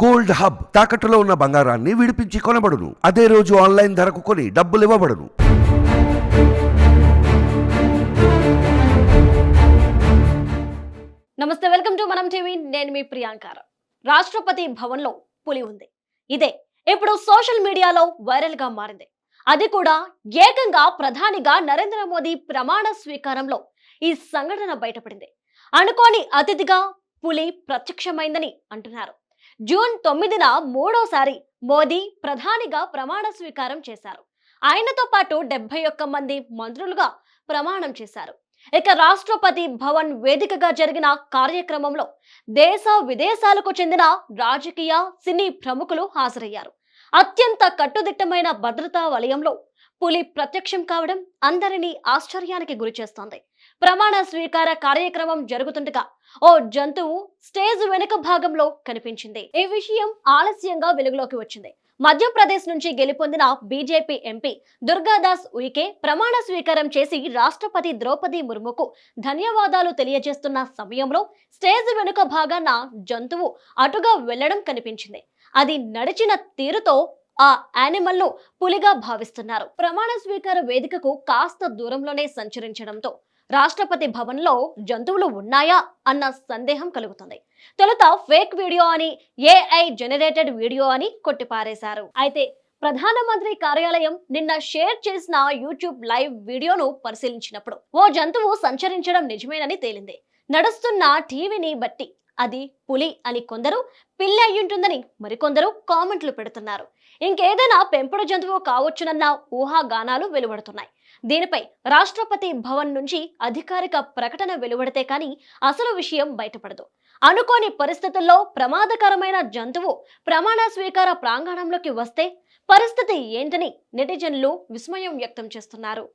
Gold hub తాకట్టులో ఉన్న బంగారాన్ని విడిపించి కొనబడును. అదే రోజు ఆన్లైన్ ధరకు కొని డబ్బులు ఇవ్వబడును. నమస్తే వెల్కమ్ టు మనం టీవీ. నేను మీ ప్రియాంక. రాష్ట్రపతి భవన్లో పులి ఉంది. ఇదే ఇప్పుడు సోషల్ మీడియాలో వైరల్గా మారింది. అది కూడా ఏకంగా ప్రధానిగా నరేంద్ర మోదీ ప్రమాణ స్వీకారంలో ఈ సంఘటన బయటపడింది. అనుకోని అతిథిగా పులి ప్రత్యక్షమైందని అంటున్నారు. జూన్ తొమ్మిదిన మూడోసారి మోదీ ప్రధానిగా ప్రమాణ స్వీకారం చేశారు. ఆయనతో పాటు డెబ్బై ఒక్క మంది మంత్రులుగా ప్రమాణం చేశారు. ఇక రాష్ట్రపతి భవన్ వేదికగా జరిగిన కార్యక్రమంలో దేశ విదేశాలకు చెందిన రాజకీయ సినీ ప్రముఖులు హాజరయ్యారు. అత్యంత కట్టుదిట్టమైన భద్రతా వలయంలో పులి ప్రత్యక్షం కావడం అందరినీ ఆశ్చర్యానికి గురిచేస్తోంది ప్రమాణ స్వీకార కార్యక్రమం జరుగుతుండగా ఓ జంతువు స్టేజ్ వెనుక భాగంలో కనిపించింది. ఈ విషయం ఆలస్యంగా వెలుగులోకి వచ్చింది. మధ్యప్రదేశ్ నుంచి గెలుపొందిన బీజేపీ ఎంపీ దుర్గాదాస్ ఉయికే ప్రమాణ స్వీకారం చేసి రాష్ట్రపతి ద్రౌపది ముర్ముకు ధన్యవాదాలు తెలియజేస్తున్న సమయంలో స్టేజ్ వెనుక భాగాన జంతువు అటుగా వెళ్ళడం కనిపించింది. అది నడిచిన తీరుతో ఆ యానిమల్ను పులిగా భావిస్తున్నారు. ప్రమాణ స్వీకార వేదికకు కాస్త దూరంలోనే సంచరించడంతో రాష్ట్రపతి భవన్లో జంతువులు ఉన్నాయా అన్న సందేహం కలుగుతుంది. తొలుత ఫేక్ వీడియో అని ఏఐ జనరేటెడ్ వీడియో అని కొట్టిపారేశారు. అయితే ప్రధానమంత్రి కార్యాలయం నిన్న షేర్ చేసిన యూట్యూబ్ లైవ్ వీడియోను పరిశీలించినప్పుడు ఓ జంతువు సంచరించడం నిజమేనని తేలింది. నడుస్తున్న టీవీని బట్టి అది పులి అని కొందరు పిల్లి అయ్యుంటుందని మరికొందరు కామెంట్లు పెడుతున్నారు. ఇంకేదైనా పెంపుడు జంతువు కావచ్చునన్న ఊహాగానాలు వెలువడుతున్నాయి. దీనిపై రాష్ట్రపతి భవన్ నుంచి అధికారిక ప్రకటన వెలువడితే కానీ అసలు విషయం బయటపడదు. అనుకోని పరిస్థితుల్లో ప్రమాదకరమైన జంతువు ప్రమాణ స్వీకార ప్రాంగణంలోకి వస్తే పరిస్థితి ఏంటని నెటిజన్లు విస్మయం వ్యక్తం చేస్తున్నారు.